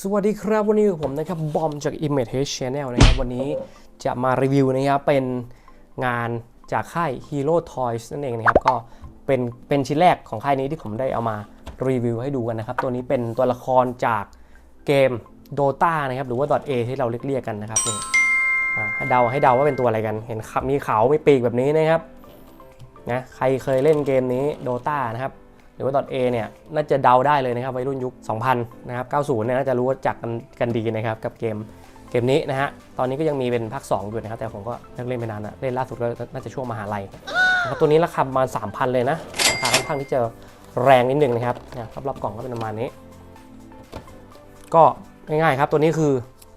สวัสดีครับ วันนี้อยู่ผมนะครับ บอมจาก Image H Channel นะครับ วันนี้จะมารีวิวนะครับ เป็นงานจากค่าย Hero Toys นั่นเองนะครับ ก็เป็นเป็นชิ้นแรกของค่ายนี้ที่ผมได้เอามารีวิวให้ดูกันนะครับ ตัวนี้เป็นตัวละครจากเกม Dota นะครับ หรือว่า .a ที่เราเรียกกันนะครับนี่อ่าให้เดาให้เดาว่าเป็นตัวอะไรกัน เห็นครับมีเขา มีปีกแบบนี้นะครับนะใครเคยเล่นเกมนี้ Dota นะครับ หรือว่า .a เนี่ยน่าจะเดาได้เลยนะครับวัยรุ่นยุค 2000 นะครับ 90 เนี่ยน่าจะรู้จักกันกันดีนะครับกับเกมเกมนี้นะฮะ ตอนนี้ก็ยังมีเป็นภาค 2 อยู่นะครับ แต่ผมก็เลิกเล่นไปนานนะเล่นล่าสุดก็น่าจะช่วงมหาลัยนะครับตัวนี้ราคาประมาณ 3,000 เลยนะราคาค่อนข้างที่จะแรงนิดนึงนะครับเนี่ยรอบกล่องก็เป็นประมาณนี้ ก็ง่ายๆครับตัวนี้คือ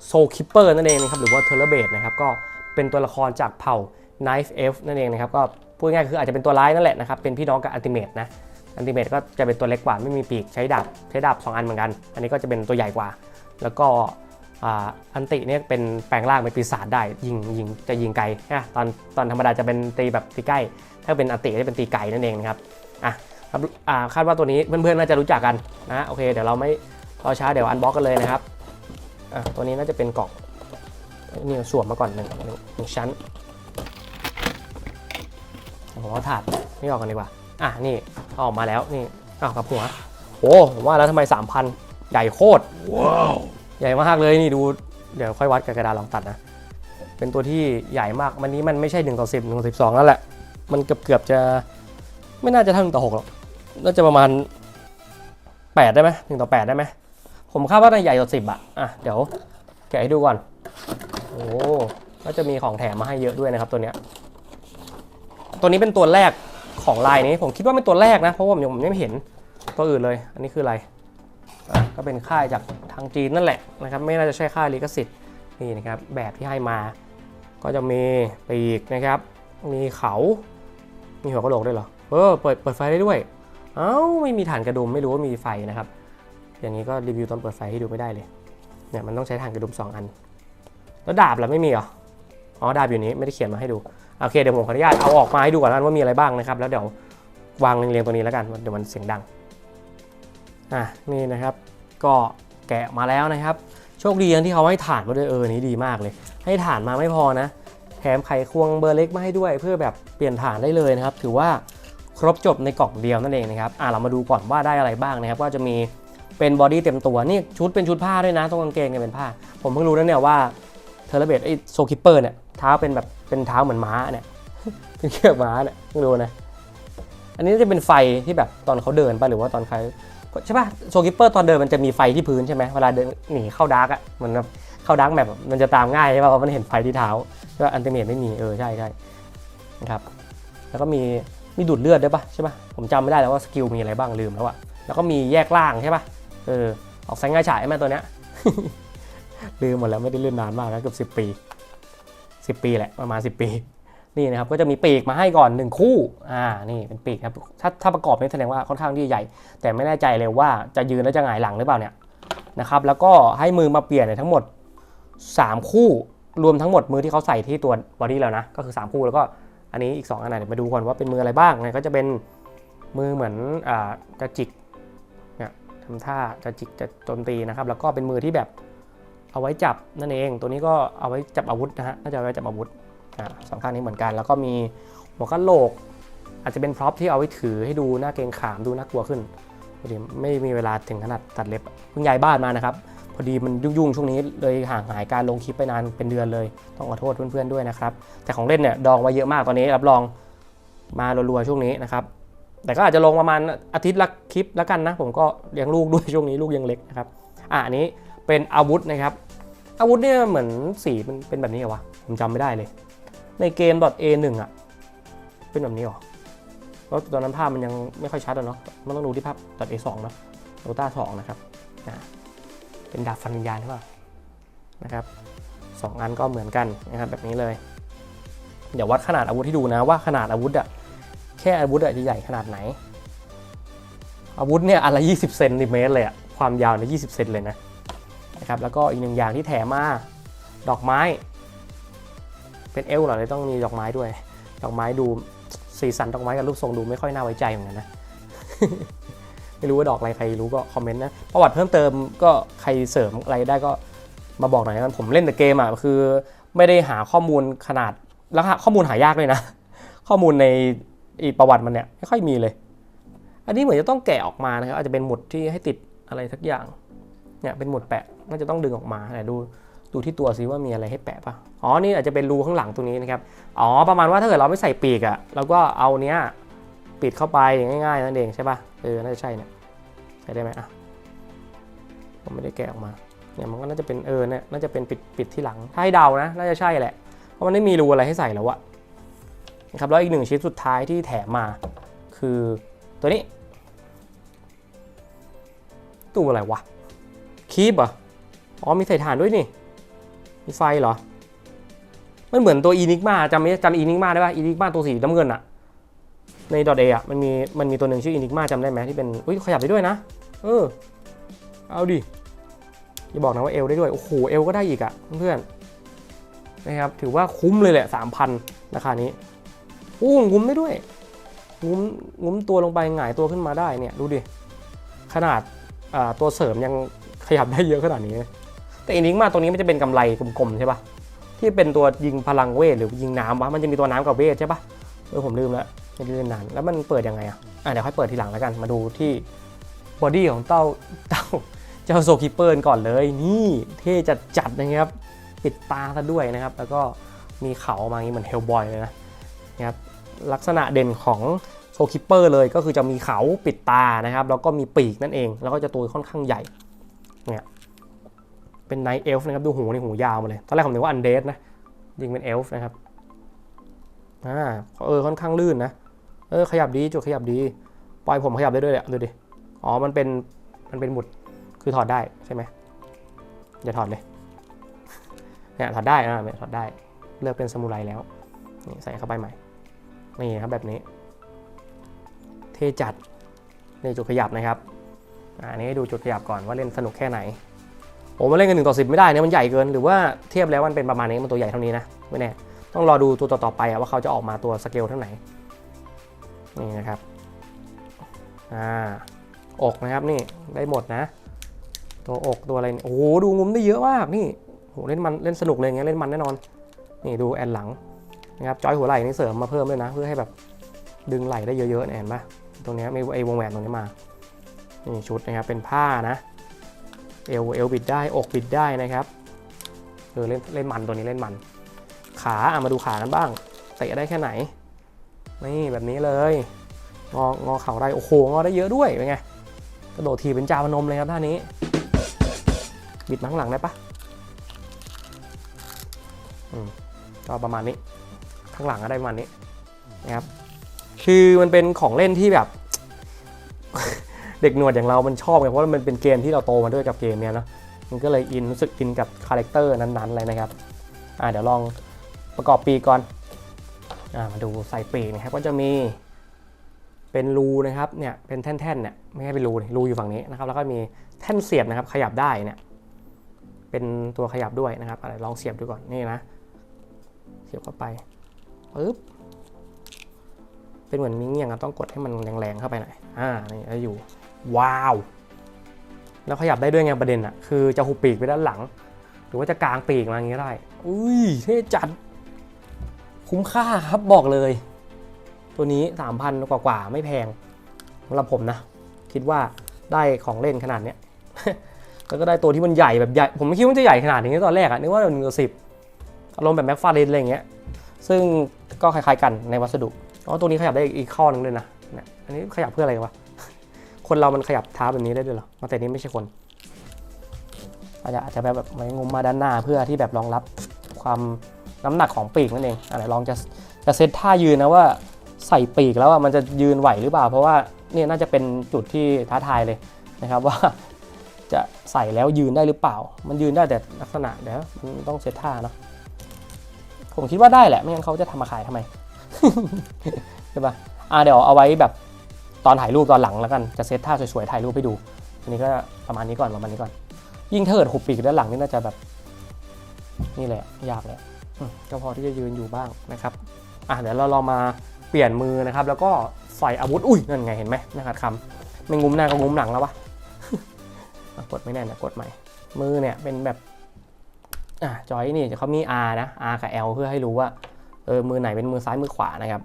Soul Keeper นั่นเองนะครับหรือว่า t e r r a b a t e นะครับก็เป็นตัวละครจากเผ่า Knife F นั่นเองนะครับก็พูดง่ายคืออาจจะเป็นตัวร้ายนั่นแหละนะครับเป็นพี่น้องกับ Ultimate นะ อันติเมตก็จะเป็นตัวเล็กกว่าไม่มีปีกใช้ดาบใช้ดาบ2 อันเหมือนกัน อันนี้ก็จะเป็นตัวใหญ่กว่า แล้วก็อันติเนี่ยเป็นแปลงร่างเป็นปีศาจได้ยิงยิงจะยิงไกลนะตอนตอนธรรมดาจะเป็นตีแบบตีใกล้ ถ้าเป็นอันติก็จะเป็นตีไกลนั่นเองนะครับอะครับอ่าคาดว่าตัวนี้เพื่อนๆน่าจะรู้จักกันนะโอเคเดี๋ยวเราไม่รอช้าเดี๋ยวอันบล็อกกันเลยนะครับอะตัวนี้น่าจะเป็นกล่องนี่สวมมาก่อนหนึ่งหนึ่งชั้นผมเอาถาดนี่ออกกันดีกว่า อะนี่เอาออกมาแล้วนี่อ้าวกับหัวโอ้ผมว่าแล้วทำไม 3,000 ใหญ่โคตรว้าวใหญ่มากเลยนี่ดูเดี๋ยวค่อยวัดกับกระดาษลองตัดนะ เป็นตัวที่ใหญ่มากมันนี้มันไม่ใช่1ต่อ10 1ต่อ12แล้วแหละ มันเกือบเกือบๆจะไม่น่าจะเท่า1ต่อ6หรอกน่าจะประมาณ 8 ได้ไหม1ต่อ8ได้ไหมผมคาดว่าน่าใหญ่ต่อ10อะอะเดี๋ยวแกะให้ดูก่อนโอ้ก็จะมีของแถมมาให้เยอะด้วยนะครับตัวเนี้ยตัวนี้เป็นตัวแรก ของลายนี้ผมคิดว่าเป็นตัวแรกนะ เพราะว่าผมยังไม่เห็นตัวอื่นเลย อันนี้คืออะไระก็เป็นค่ายจากทางจีนนั่นแหละนะครับ ไม่น่าจะใช่ค่ายลิขสิทธิ์นี่นะครับแบบที่ให้มา ก็จะมีปีกนะครับ มีเขามีหัวกระโหลกด้วยเหรอเออเปิดเปิดไฟได้ด้วย เอ้าไม่มีฐานกระดุมไม่รู้ว่ามีไฟนะครับ อย่างนี้ก็รีวิวตอนเปิดไฟให้ดูไม่ได้เลยเนี่ยมันต้องใช้ฐานกระดุมสองอัน แล้วดาบล่ะไม่มีเหรออ๋อดาบอยู่นี้ไม่ได้เขียนมาให้ดู โอเคเดี๋ยวผมขออนุญาตเอาออกมาให้ดูก่อนแล้วว่ามีอะไรบ้างนะครับ แล้วเดี๋ยววางเรียงๆตัวนี้แล้วกันเดี๋ยวมันเสียงดังอะนี่นะครับ ก็แกะมาแล้วนะครับ โชคดีอย่างที่เขาให้ถ่านมาด้วยเออนี่ดีมากเลย ให้ถ่านมาไม่พอนะ แถมไขควงเบอร์เล็กมาให้ด้วย เพื่อแบบเปลี่ยนถ่านได้เลยนะครับ ถือว่าครบจบในกล่องเดียวนั่นเองนะครับอะเรามาดูก่อนว่าได้อะไรบ้างนะครับ ก็จะมีเป็นบอดี้เต็มตัวนี่ชุดเป็นชุดผ้าด้วยนะตรงกางเกงเนี่ยเป็นผ้า ผมเพิ่งรู้นะเนี่ยว่าเทเลเบตไอโซคิปเปอร์เนี่ย เท้าเป็นแบบเป็นเท้าเหมือนม้าเนี่ยเป็นเชือกม้าเนี่ยรู้นะอันนี้จะเป็นไฟที่แบบตอนเขาเดินปะหรือว่าตอนใครใช่ป่ะโซกิปเปอร์ตอนเดินมันจะมีไฟที่พื้นใช่ไหมเวลาเดินหนีเข้าดาร์กอะเหมือนแบบเข้าดาร์กแบบมันจะตามง่ายใช่ป่ะเพราะมันเห็นไฟที่เท้าก็อันเตเมทไม่มีเออใช่ใช่นะครับแล้วก็มีมีดูดเลือดด้วยป่ะใช่ป่ะผมจำไม่ได้แล้วว่าสกิลมีอะไรบ้างลืมแล้วอะแล้วก็มีแยกล่างใช่ป่ะเออออกแสงง่ายฉายไหมตัวเนี้ยลืมหมดแล้วไม่ได้เล่นนานมากแล้วเกือบสิบปี สิบปีแหละประมาณสิบปีนี่นะครับก็จะมีปีกมาให้ก่อน 1 คู่อ่านี่เป็นปีกครับถ้าถ้าประกอบนี่แสดงว่าค่อนข้างที่ใหญ่ แต่ไม่แน่ใจเลยว่าจะยืนแล้วจะหงายหลังหรือเปล่าเนี่ยนะครับแล้วก็ให้มือมาเปลี่ยนเนี่ยทั้งหมด 3 คู่รวมทั้งหมดมือที่เขาใส่ที่ตัวบอดี้แล้วนะก็คือ 3 คู่แล้วก็อันนี้อีก 2 อันนะเดี๋ยวมาดูก่อนว่าเป็นมืออะไรบ้างเนี่ยก็จะเป็นมือเหมือนอ่าจะจิกเนี่ยทำท่าจะจิกจะโจมตีนะครับแล้วก็เป็นมือที่แบบ เอาไว้จับนั่นเอง ตัวนี้ก็เอาไว้จับอาวุธนะฮะน่าจะเอาไว้จับอาวุธอ่าสองข้างนี้เหมือนกัน แล้วก็มีหัวกะโหลก อาจจะเป็นพร็อพที่เอาไว้ถือให้ดูหน้าเกรงขามดูน่ากลัวขึ้นพอดีไม่มีเวลาถึงขนาดตัดเล็บเพิ่งย้ายบ้านมานะครับพอดีมันยุ่งๆช่วงนี้เลยห่างหายการลงคลิปไปนานเป็นเดือนเลย ต้องขอโทษเพื่อนๆด้วยนะครับแต่ของเล่นเนี่ยดองไว้เยอะมากตอนนี้รับรองมารัวๆช่วงนี้นะครับแต่ก็อาจจะลงประมาณอาทิตย์ละคลิปแล้วกันนะ ผมก็เลี้ยงลูกด้วยช่วงนี้ลูกยังเล็กนะครับอะอันนี้เป็นอาวุธนะครับ อาวุธเนี่ยเหมือนสีมันเป็นแบบนี้เหรอวะ ผมจำไม่ได้เลย ในเกม .a1 อะ เป็นแบบนี้เหรอแล้วตอนนั้นภาพมันยังไม่ค่อยชัดอะเนาะ มันต้องดูที่ภาพ .a2 นะโดต้า2นะครับเป็นดาบฟันวิญญาณหรือเปล่านะครับสองอันก็เหมือนกันนะครับแบบนี้เลย เดี๋ยววัดขนาดอาวุธให้ดูนะว่าขนาดอาวุธอะแค่อาวุธอะจะใหญ่ขนาดไหน อาวุธเนี่ยอันละ 20 เซนติเมตรเลยอะความยาวเนี่ย20 เซนเลยนะ นะครับแล้วก็อีกหนึ่งอย่างที่แถมมาดอกไม้ เป็นเอลเหรอเลยต้องมีดอกไม้ด้วย ดอกไม้ดูสีสันดอกไม้กับรูปทรงดูไม่ค่อยน่าไว้ใจเหมือนกันนะไม่รู้ว่าดอกอะไรใครรู้ก็คอมเมนต์นะประวัติเพิ่มเติมก็ใครเสริมอะไรได้ก็มาบอกหน่อยนะผมเล่นแต่เกมอะคือ ไม่ได้หาข้อมูลขนาดแล้วข้อมูลหายากเลยนะ ข้อมูลในอีประวัติมันเนี่ยไม่ค่อยมีเลย อันนี้เหมือนจะต้องแกะออกมานะครับอาจจะเป็นหมุดที่ให้ติดอะไรสักอย่างเนี่ยเป็นหมุดแปะ น่าจะต้องดึงออกมาไหนดูดูที่ตัวซิว่ามีอะไรให้แปะปะอ๋อ นี่อาจจะเป็นรูข้างหลังตรงนี้นะครับ อ๋อ ประมาณว่าถ้าเกิดเราไม่ใส่ปีกอะเราก็เอาเนี้ยปิดเข้าไปง่ายๆนั่นเองใช่ปะเออ น่าจะใช่เนี่ยใช้ได้ไหมอะผมไม่ได้แกะออกมา เนี่ยมันก็น่าจะเป็นเออเนี่ย น่าจะเป็นปิดปิดที่หลัง ถ้าให้เดานะ น่าจะใช่แหละ เพราะมันไม่มีรูอะไรให้ใส่แล้วอะนะครับ แล้วอีกหนึ่งชิ้นสุดท้ายที่แถมมา คือตัวนี้ตู้อะไรวะ คีบอะ อ๋อมีใส่ถ่านด้วยนี่ มีไฟเหรอ มันเหมือนตัวอีนิกมาจำไม่จำอีนิกมาได้ป่ะอีนิกมาตัวสีน้ำเงินอะในดอทเอะมันมีมันมีตัวหนึ่งชื่ออีนิกมาจำได้ไหมที่เป็นอุ้ยขยับได้ด้วยนะ เออ เอาดิอย่าบอกนะว่าเอลได้ด้วย โอ้โหเอลก็ได้อีกอะเพื่อนนะครับถือว่าคุ้มเลยแหละสามพันราคานี้โอ้งุ้มได้ด้วยงุ้มงุ้มตัวลงไปหงายตัวขึ้นมาได้เนี่ยดูดิขนาดอ่าตัวเสริมยังขยับได้เยอะขนาดนี้ แต่อีนิกมาตัวนี้มันจะเป็นกำไรกลมๆใช่ปะที่เป็นตัวยิงพลังเวทหรือยิงน้ำวะมันจะมีตัวน้ำกับเวทใช่ปะเออผมลืมแล้วไม่ได้เล่นนานแล้วมันเปิดยังไงอะอะเดี๋ยวค่อยเปิดทีหลังแล้วกันมาดูที่บอดี้ของเต้าเต้าเจ้าโซคิปเปอร์ก่อนเลยนี่เท่จัดจัดนะครับปิดตาซะด้วยนะครับ แล้วก็มีเขามาอย่างนี้เหมือนเฮลบอยเลยนะนะครับลักษณะเด่นของโซคิปเปอร์เลยก็คือจะมีเขาปิดตานะครับ แล้วก็มีปีกนั่นเอง แล้วก็จะตัวค่อนข้างใหญ่เนี่ย เป็นไนท์เอลฟ์นะครับ ดูหูในหูยาวมาเลย ตอนแรกผมนึกว่าอันเดสนะ ยิงเป็นเอลฟ์นะครับ อ่า เออ ค่อนข้างลื่นนะ เออ ขยับดี จุดขยับดี ปล่อยผมขยับได้ด้วยแหละดูดิ อ๋อ มันเป็น มันเป็นหมุด คือถอดได้ใช่ไหมอย่าถอดเลย เนี่ยถอดได้อ่าเนี่ยถอดได้ เลือกเป็นสมุไรแล้ว นี่ใส่เข้าไปใหม่ นี่ครับแบบนี้ เทจัดในจุดขยับนะครับอันนี้ดูจุดขยับก่อนว่าเล่นสนุกแค่ไหน โอ้มาเล่นกันหนึ่งต่อสิไม่ได้เนี่ยมันใหญ่เกิน หรือว่าเทียบแล้วมันเป็นประมาณนี้มันตัวใหญ่เท่านี้นะไม่แน่ต้องรอดูตัวต่อๆไปอะว่าเขาจะออกมาตัวสเกลเท่าไหร่นี่นะครับอ่าอกนะครับนี่ได้หมดนะ ตัวอกตัวอะไรโอ้โหดูงุ้มได้เยอะมากนี่โหเล่นมันเล่นสนุกเลยอย่างเงี้ยเล่นมันแน่นอน นี่ดูแอนหลังนะครับจอยหัวไหล่นี่เสริมมาเพิ่มด้วยนะ เพื่อให้แบบดึงไหล่ได้เยอะๆเนี่ยเห็นปะตรงนี้มีไอวงแหวนตรงนี้มานี่ชุดนะครับเป็นผ้านะ เอวเอวบิดได้อกบิดได้นะครับเออเล่นเล่นมันตัวนี้เล่นมัน ขาอะมาดูขากันบ้างเตะได้แค่ไหนนี่แบบนี้เลยงองอเข่าได้โอ้โหงอได้เยอะด้วยเป็นไงกระโดดทีเป็นจาพนมเลยครับท่านี้ บิดมาข้งหลังได้ปะอืมก็ประมาณนี้ ข้างหลังก็ได้ประมาณนี้นะครับคือมันเป็นของเล่นที่แบบ เด็กหนวดอย่างเรามันชอบไงเพราะว่ามันเป็นเกมที่เราโตมาด้วยกับเกมเนี้ยนะมันก็เลยอินรู้สึกอินกับคาแรคเตอร์นั้นๆเลยนะครับอ่าเดี๋ยวลองประกอบปีกก่อนอ่ามาดูใส่ปีกนะครับก็จะมีเป็นรูนะครับเนี่ยเป็นแท่นๆเนี่ยไม่ใช่เป็นรูรูอยู่ฝั่งนี้นะครับแล้วก็มีแท่นเสียบนะครับขยับได้เนี่ยเป็นตัวขยับด้วยนะครับอะไรลองเสียบดูก่อนนี่นะ เสียบเข้าไปปึ๊บเป็นเหมือนมิ้งอย่างครับต้องกดให้มันแรงๆเข้าไปหน่อยอ่านี่แล้วอยู่ ว้าว แล้วขยับได้ด้วยไงประเด็นอะคือจะหุบปีกไปด้านหลัง หรือว่าจะกลางปีกมาอย่างนี้ได้ อุ้ยเท่จัด คุ้มค่าครับบอกเลย ตัวนี้ 3,000 กว่ากว่าไม่แพงสำหรับผมนะ คิดว่าได้ของเล่นขนาดเนี้ยแล้วก็ได้ตัวที่มันใหญ่แบบใหญ่ ผมไม่คิดว่าจะใหญ่ขนาดนี้ตอนแรกอะนึกว่าหนึ่งต่อสิบอารมณ์แบบแม็กฟาเรนอะไรเงี้ย ซึ่งก็คล้ายๆกันในวัสดุอ๋อตัวนี้ขยับได้อีกข้อหนึงเลยนะเนี่ยอันนี้ขยับเพื่ออะไรวะ คนเรามันขยับเท้าแบบนี้ได้ด้วยเหรอแต่นี้ไม่ใช่คน อาจจะอาจจะแบบไว้งมมาด้านหน้าเพื่อที่แบบรองรับความน้ำหนักของปีกนั่นเองอะไรลองจะจะเซตท่ายืนนะว่าใส่ปีกแล้วอะมันจะยืนไหวหรือเปล่า เพราะว่าเนี่ยน่าจะเป็นจุดที่ท้าทายเลยนะครับว่าจะใส่แล้วยืนได้หรือเปล่า มันยืนได้แต่ลักษณะเดี๋ยวมันต้องเซตท่าเนาะผมคิดว่าได้แหละ ไม่งั้นเขาจะทำมาขายทำไมใช่ปะอ่าเดี๋ยวเอาไว้แบบ ตอนถ่ายรูปตอนหลังแล้วกันจะเซตท่าสวยๆถ่ายรูปให้ดู อันนี้ก็ประมาณนี้ก่อนประมาณนี้ก่อน ยิ่งถ้าเกิดหุบปีกด้านหลังนี่น่าจะแบบ นี่แหละยากเลยก็พอที่จะยืนอยู่บ้างนะครับอะเดี๋ยวเราลองมาเปลี่ยนมือนะครับ แล้วก็ใส่อาวุธอุ้ยนั่นไงเห็นไหมนะครับคำไม่งุ้มหน้าก็งุ้มหลังแล้ววะกดไม่แน่นนะกดใหม่ มือเนี่ยเป็นแบบอะจอยนี่เขามี R นะ R กับ L เพื่อให้รู้ว่าเออมือไหนเป็นมือซ้ายมือขวานะครับ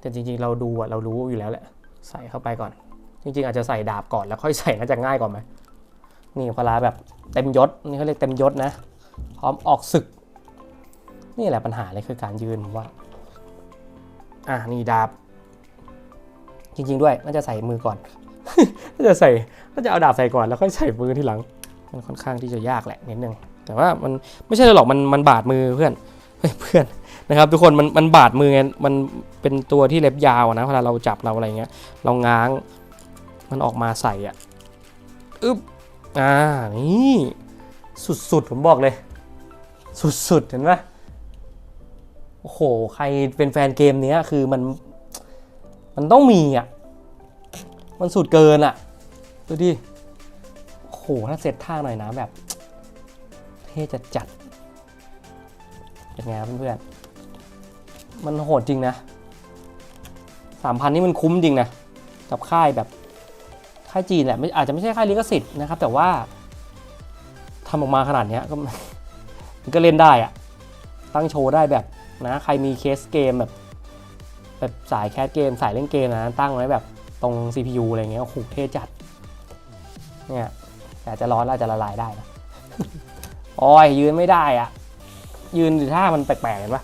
แต่จริงๆเราดูอะเรารู้อยู่แล้วแหละ ใส่เข้าไปก่อน จริงๆ อาจจะใส่ดาบก่อนแล้วค่อยใส่น่าจะง่ายกว่าไหมนี่พลาแบบเต็มยศนี่เขาเรียกเต็มยศนะ พร้อมออกศึก นี่แหละปัญหาเลยคือการยืนผมว่า อะนี่ดาบ จริง ๆ ด้วยน่าจะใส่มือก่อนน่าจะใส่น่าจะเอาดาบใส่ก่อนแล้วค่อยใส่มือที่หลัง มันค่อนข้างที่จะยากแหละนิดนึงแต่ว่ามันไม่ใช่หรอกมันมันบาดมือเพื่อนเฮ้ยเพื่อน นะครับทุกคนมันมันบาดมือไงมันเป็นตัวที่เล็บยาวนะเวลาเราจับเราอะไรเงี้ยเราง้างมันออกมาใส่อะอึ๊บอ่านี่สุดๆผมบอกเลย สุดๆเห็นไหมโอ้โหใครเป็นแฟนเกมเนี้ยคือมันมันต้องมีอะมันสุดเกินอะดูดิโอ้โหถ้าเสร็จท่าหน่อยนะแบบ เท่จัดจัดๆเป็นไงครับเพื่อนๆ มันโหดจริงนะสามพันนี่มันคุ้มจริงนะ กับค่ายแบบค่ายจีนแหละอาจจะไม่ใช่ค่ายลิขสิทธิ์นะครับ แต่ว่าทำออกมาขนาดเนี้ยก็มันก็เล่นได้อะตั้งโชว์ได้แบบนะใครมีเคสเกมแบบ แบบสายแคสเกม สายเล่นเกมนะตั้งไว้แบบตรง CPU อะไรเงี้ยโอ้โหเท่จัด เนี่ยแต่จะร้อนอาจจะละลายได้นะโอ้ยยืนไม่ได้อะยืนหรือท่ามันแปลกๆเห็นปะ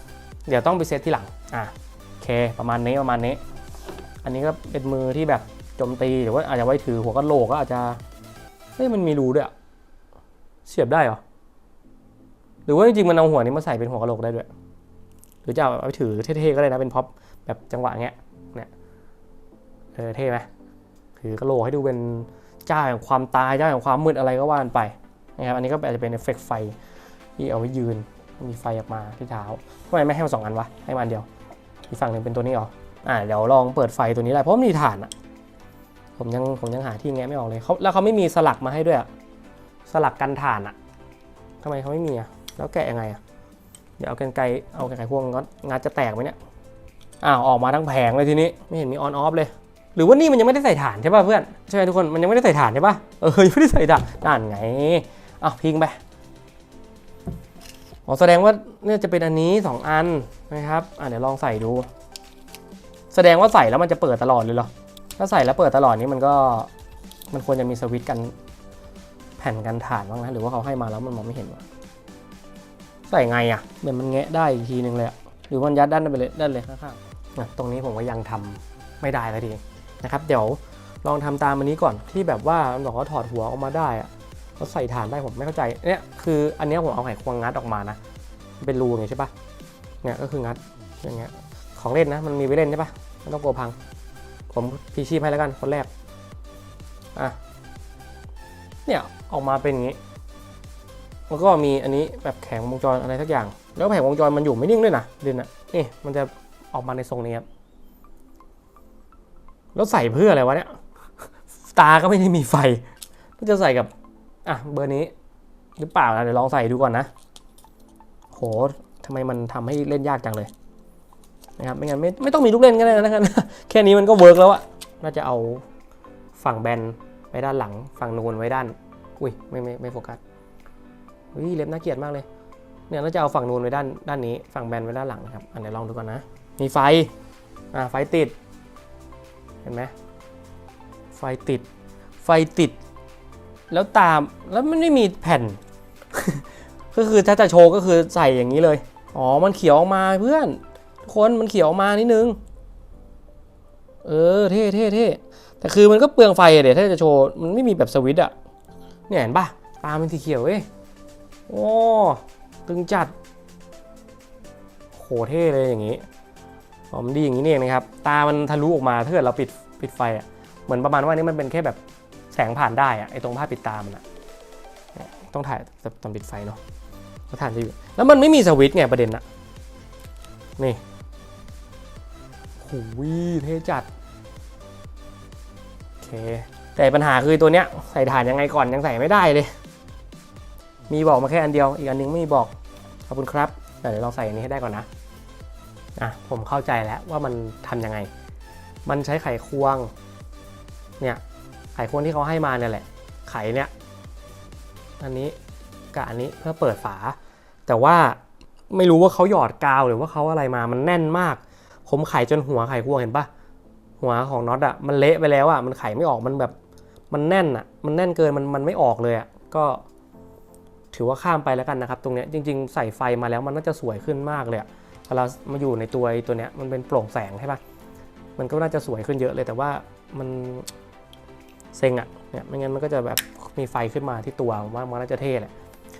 เดี๋ยวต้องไปเซตที่หลังอะโอเคประมาณนี้ประมาณนี้ อันนี้ก็เป็นมือที่แบบโจมตีหรือว่าอาจจะไว้ถือหัวกะโหลกก็อาจจะเฮ้ยมันมีรูด้วยอะเสียบได้เหรอหรือว่าจริงๆมันเอาหัวนี้มาใส่เป็นหัวกะโหลกได้ด้วย หรือจะเอาไปถือเท่ๆก็ได้นะเป็นพ็อปแบบจังหวะเงี้ยเนี่ยเออเท่ไหมถือกะโหลกให้ดูเป็นเจ้าแห่งความตายเจ้าแห่งความมืดอะไรก็ว่ากันไปนะครับอันนี้ก็อาจจะเป็นเอฟเฟกต์ไฟที่เอาไว้ยืน มีไฟออกมาที่เท้าทำไมไม่ให้มาสองอันวะ ให้มาอันเดียว อีกฝั่งหนึ่งเป็นตัวนี้เหรอ อ่า เดี๋ยวลองเปิดไฟตัวนี้ได้ เพราะมันมีฐานอะผมยังผมยังหาที่แงะไม่ออกเลยเขาแล้วเขาไม่มีสลักมาให้ด้วยอะสลักกันฐานอะทำไมเขาไม่มีอะแล้วแกะยังไงอะเดี๋ยวเอากันไกรเอากันไกรพวงงัดงัดจะแตกไหมเนี่ย อ้าวออกมาทั้งแผงเลยทีนี้ไม่เห็นมีออนออฟเลย หรือว่านี่มันยังไม่ได้ใส่ฐานใช่ป่ะเพื่อน ใช่ไหมทุกคน มันยังไม่ได้ใส่ฐานใช่ป่ะ เออยังไม่ได้ใส่ฐานนั่นไงอ้าวพิงไป อ๋อแสดงว่าเนี่ยจะเป็นอันนี้ 2 อันนะครับอะเดี๋ยวลองใส่ดู แสดงว่าใส่แล้วมันจะเปิดตลอดเลยเหรอ ถ้าใส่แล้วเปิดตลอดนี้มันก็มันควรจะมีสวิตช์กันแผ่นกันฐานบ้างนะหรือว่าเขาให้มาแล้วมันมองไม่เห็นวะใส่ไงอะเหมือนมันแงะได้อีกทีนึงเลยหรือมันยัดด้านไปเลยด้านเลยข้างๆอะตรงนี้ผมก็ยังทำไม่ได้แล้วทีนะครับ เดี๋ยวลองทำตามอันนี้ก่อนที่แบบว่ามันบอกว่าถอดหัวออกมาได้อะ เขาใส่ฐานได้ผมไม่เข้าใจเนี่ยคืออันเนี้ยผมเอาไขควงงัดออกมานะเป็นรูอย่างงี้ใช่ปะเนี่ยก็คืองัดอย่างเงี้ยของเล่นนะมันมีไว้เล่นใช่ปะไม่ต้องกลัวพัง ผมพีชีพให้แล้วกันคนแรกอะเนี่ยออกมาเป็นอย่างงี้แล้วก็มีอันนี้แบบแข็งวงจรอะไรสักอย่าง แล้วแผงวงจรมันอยู่ไม่นิ่งด้วยนะเด่นอะนี่มันจะออกมาในทรงนี้ครับแล้วใส่เพื่ออะไรวะเนี่ยตาก็ไม่ได้มีไฟก็จะใส่กับ อะเบอร์นี้หรือเปล่านะเดี๋ยวลองใส่ดูก่อนนะ โหทำไมมันทำให้เล่นยากจังเลยนะครับไม่งั้นไม่ไม่ต้องมีลูกเล่นก็ได้นะครับแค่นี้มันก็เวิร์กแล้วอะน่าจะเอาฝั่งแบนไว้ด้านหลัง ฝั่งนูนไว้ด้าน อุ้ยไม่ไม่ไม่โฟกัสอุ้ยเล็บน่าเกลียดมากเลย เนี่ยเราจะเอาฝั่งนูนไว้ด้านด้านนี้ ฝั่งแบนไว้ด้านหลังครับอันเดี๋ยวลองดูก่อนนะ มีไฟ อ่าไฟติด เห็นไหมไฟติด ไฟติด แล้วตามแล้วมันไม่มีแผ่น ก็คือถ้าจะโชว์ก็คือใส่อย่างนี้เลย อ๋อ มันเขียวออกมาเพื่อนทุกคนมันเขียวออกมานิดนึง เออเท่เท่เท่แต่คือมันก็เปลืองไฟเดี๋ยวถ้าจะโชว์มันไม่มีแบบสวิตช์อะเนี่ยเห็นปะตามันสีเขียวเว้ยโอ้ตึงจัดโหเท่เลยอย่างนี้อ๋อมันดีอย่างนี้เองนะครับ ตามันทะลุออกมาถ้าเกิดเราปิดปิดไฟอะเหมือนประมาณว่านี่มันเป็นแค่แบบ แสงผ่านได้อะไอตรงผ้าปิดตามันอะต้องถ่ายตอนปิดไฟเนาะก็ถ่ายจะอยู่ แล้วมันไม่มีสวิตช์ไงประเด็นอะนี่หูยเท่จัด โอเค แต่ปัญหาคือตัวเนี้ยใส่ถ่านยังไงก่อนยังใส่ไม่ได้เลย มีบอกมาแค่อันเดียว อีกอันนึงไม่มีบอก ขอบคุณครับ เดี๋ยวลองใส่อันนี้ให้ได้ก่อนนะ อะ ผมเข้าใจแล้วว่ามันทำยังไง มันใช้ไขควง เนี่ย ไขควงที่เขาให้มาเนี่ยแหละ ไขเนี่ยอันนี้กับอันนี้เพื่อเปิดฝา แต่ว่าไม่รู้ว่าเขาหยอดกาวหรือว่าเขาอะไรมามันแน่นมาก ผมไขจนหัวไขควงเห็นปะหัวของน็อตอะมันเละไปแล้วอะมันไขไม่ออกมันแบบมันแน่นอะมันแน่นเกินมันมันไม่ออกเลยอะก็ถือว่าข้ามไปแล้วกันนะครับ ตรงเนี้ยจริง ๆ ใส่ไฟมาแล้วมันน่าจะสวยขึ้นมากเลยอเวลามาอยู่ในตัวตัวเนี้ยมันเป็นโปร่งแสงใช่ปะมันก็น่าจะสวยขึ้นเยอะเลยแต่ว่ามัน เซ็งอะเนี่ยไม่งั้นมันก็จะแบบมีไฟขึ้นมาที่ตัวผมว่ามันน่าจะเท่แหละ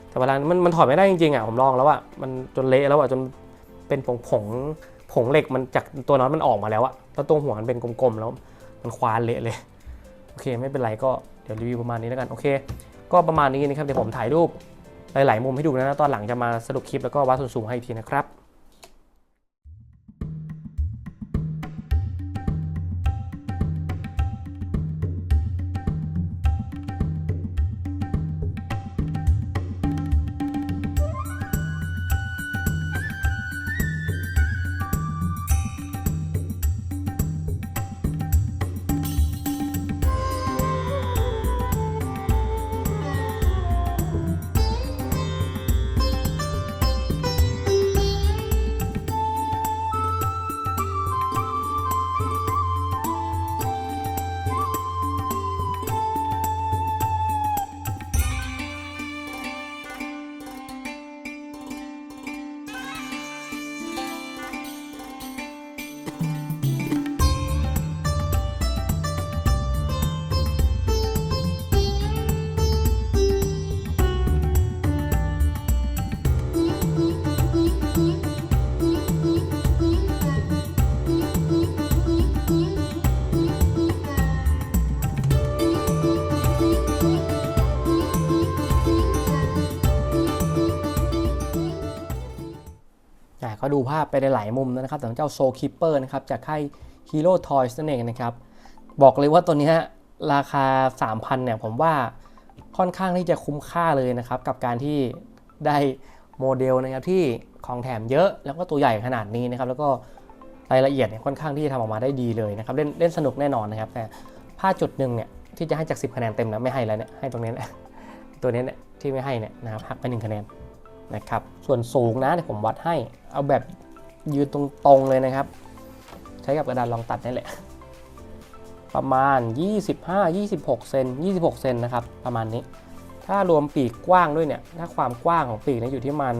แต่เวลามันมันถอดไม่ได้จริงๆอะผมลองแล้วอะมันจนเละแล้วอะจนเป็นผงผงผงเหล็กมันจากตัวน็อตมันออกมาแล้วอะแล้วตรงหัวมันเป็นกลมๆแล้วมันควานเละเลยโอเคไม่เป็นไรก็เดี๋ยวรีวิวประมาณนี้แล้วกันโอเค ก็ประมาณนี้นะครับเดี๋ยวผมถ่ายรูปหลายๆมุมให้ดูนะตอนหลังจะมาสรุปคลิปแล้วก็วัดส่วนสูงให้อีกทีนะครับ ก็ดูภาพไปในหลายมุมนะครับสำหรับเจ้าโซคิปเปอร์นะครับจากค่าย Hero Toys นั่นเองนะครับ บอกเลยว่าตัวนี้ราคา 3,000เนี่ยผมว่าค่อนข้างที่จะคุ้มค่าเลยนะครับ กับการที่ได้โมเดลนะครับที่ของแถมเยอะแล้วก็ตัวใหญ่ขนาดนี้นะครับ แล้วก็รายละเอียดเนี่ยค่อนข้างที่จะทำออกมาได้ดีเลยนะครับ เล่นเล่นสนุกแน่นอนนะครับ แต่พลาจุดหนึ่งเนี่ยที่จะให้จาก 10 คะแนนเต็มนะไม่ให้แล้วเนี่ยให้ตรงนี้นะตัวนี้เนี่ยที่ไม่ให้เนี่ยนะครับหักไปหนึ่งคะแนน นะครับ ส่วนสูงนะเดี๋ยวผมวัดให้ เอาแบบยืนตรงๆเลยนะครับ ใช้กับกระดานรองตัดนี่แหละ ประมาณ 25-26 เซน26 เซนนะครับ ประมาณนี้ ถ้ารวมปีกกว้างด้วยเนี่ย ถ้าความกว้างของปีกเนี่ยอยู่ที่มัน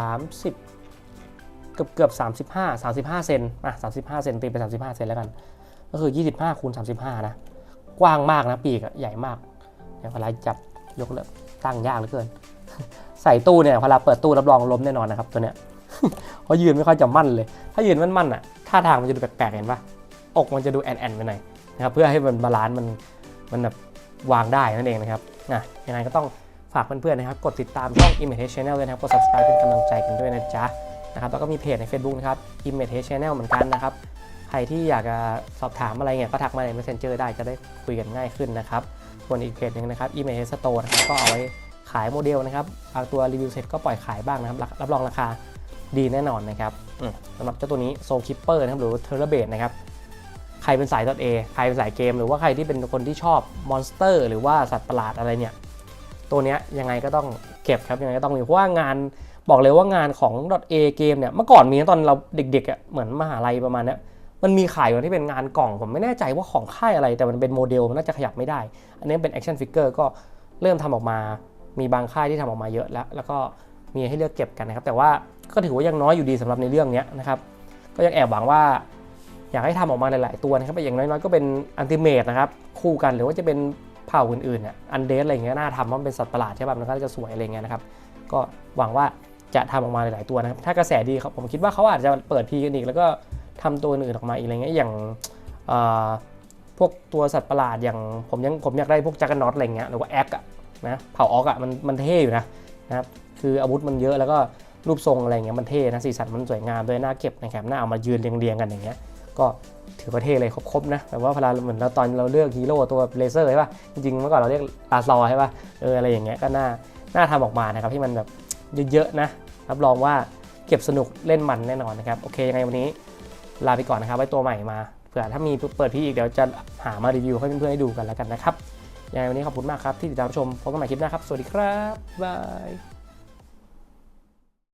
30 เกือบเกือบ35 35 เซนอะ35 เซนตีไป 35 เซนแล้วกัน ก็คือ 25คูณ35 นะ กว้างมากนะปีกอะใหญ่มากเดี๋ยวเวลาจับยกเลิกตั้งยากเหลือเกิน ใส่ตู้เนี่ยเวลาเปิดตู้รับรองล้มแน่นอนนะครับตัวเนี้ยเพราะยืนไม่ค่อยจะมั่นเลย ถ้ายืนมั่นๆอะท่าทางมันจะดูแปลกๆเห็นปะอกมันจะดูแอนๆไปหน่อยนะครับเพื่อให้มันบาลานซ์มันมันแบบวางได้นั่นเองนะครับนะยังไงก็ต้องฝากเพื่อนๆนะครับกดติดตามช่อง Image Channel ด้วยนะครับกด subscribe เป็นกำลังใจกันด้วยนะจ๊ะนะครับแล้วก็มีเพจใน Facebook นะครับ Image Channel เหมือนกันนะครับใครที่อยากจะสอบถามอะไรเนี่ยก็ทักมาใน Messenger ได้จะได้คุยกันง่ายขึ้นนะครับส่วนอีกเพจหนึ่งนะครับ Image Store นะครับก็เอาไว้ ขายโมเดลนะครับบางตัวรีวิวเสร็จก็ปล่อยขายบ้างนะครับ รับรองราคาดีแน่นอนนะครับสำหรับเจ้าตัวนี้ Soul Keeper นะครับหรือว่า t e r r a b a s e นะครับใครเป็นสาย .A ใครเป็นสายเกม หรือว่าใครที่เป็นคนที่ชอบมอนสเตอร์หรือว่าสัตว์ประหลาดอะไรเนี่ย ตัวนี้ยังไงก็ต้องเก็บครับยังไงก็ต้องมีเพราะว่างานบอกเลยว่างานของ .A เกมเนี่ยเมื่อก่อนมีตอนเราเด็กๆอะเหมือนมหาลัยประมาณนี้มันมีขายอยู่ที่เป็นงานกล่องผมไม่แน่ใจว่าของค่ายอะไร แต่มันเป็นโมเดลมันน่าจะขยับไม่ได้ อันนี้เป็นแอคชั่นฟิกเกอร์ก็เริ่มทำออกมา มีบางค่ายที่ทำออกมาเยอะแล้ว แล้วก็มีให้เลือกเก็บกันนะครับ แต่ว่าก็ถือว่ายังน้อยอยู่ดีสำหรับในเรื่องนี้นะครับ ก็ยังแอบหวังว่า อยากให้ทำออกมาหลาย ๆ ตัวนะครับอย่างน้อยๆก็เป็นอันติเมตนะครับคู่กันหรือว่าจะเป็นเผ่าอื่นๆเนี่ยอันเดสอะไรเงี้ยน่าทำเพราะมันเป็นสัตว์ประหลาดใช่ป่ะมันก็จะสวยอะไรเงี้ยนะครับ ก็หวังว่าจะทำออกมาหลายๆตัวนะครับ ถ้ากระแสดีครับผมคิดว่าเขาอาจจะเปิดพีกันอีก แล้วก็ทำตัวอื่นออกมาอีกอะไรเงี้ยอย่างพวกตัวสัตว์ประหลาดอย่างผมยังผมอยากได้พวกจักรนอตอะไรเงี้ยหรือว่าแอคอะ นะเผ่าออกอะมันมันเท่อยู่นะนะครับคืออาวุธมันเยอะแล้วก็รูปทรงอะไรเงี้ยมันเท่นะสีสันมันสวยงามด้วยน่าเก็บนะครับน่าเอามายืนเรียงๆกันอย่างเงี้ยก็ถือว่าเท่เลยครบๆนะแบบว่าเวลาเหมือนเราตอนเราเลือกฮีโร่ตัวเลเซอร์ใช่ป่ะจริงๆเมื่อก่อนเราเรียกลาซอใช่ป่ะเอออะไรอย่างเงี้ยก็น่าน่าทำออกมานะครับที่มันแบบเยอะๆนะรับรองว่าเก็บสนุกเล่นมันแน่นอนนะครับโอเคยังไงวันนี้ลาไปก่อนนะครับไว้ตัวใหม่มาเผื่อถ้ามีเปิดพี่อีกเดี๋ยวจะหามารีวิวให้เพื่อนๆให้ดูกันแล้วกันนะครับ ยังไงวันนี้ขอบคุณมากครับที่ติดตามชมพบกันใหม่คลิปหน้าครับ สวัสดีครับบาย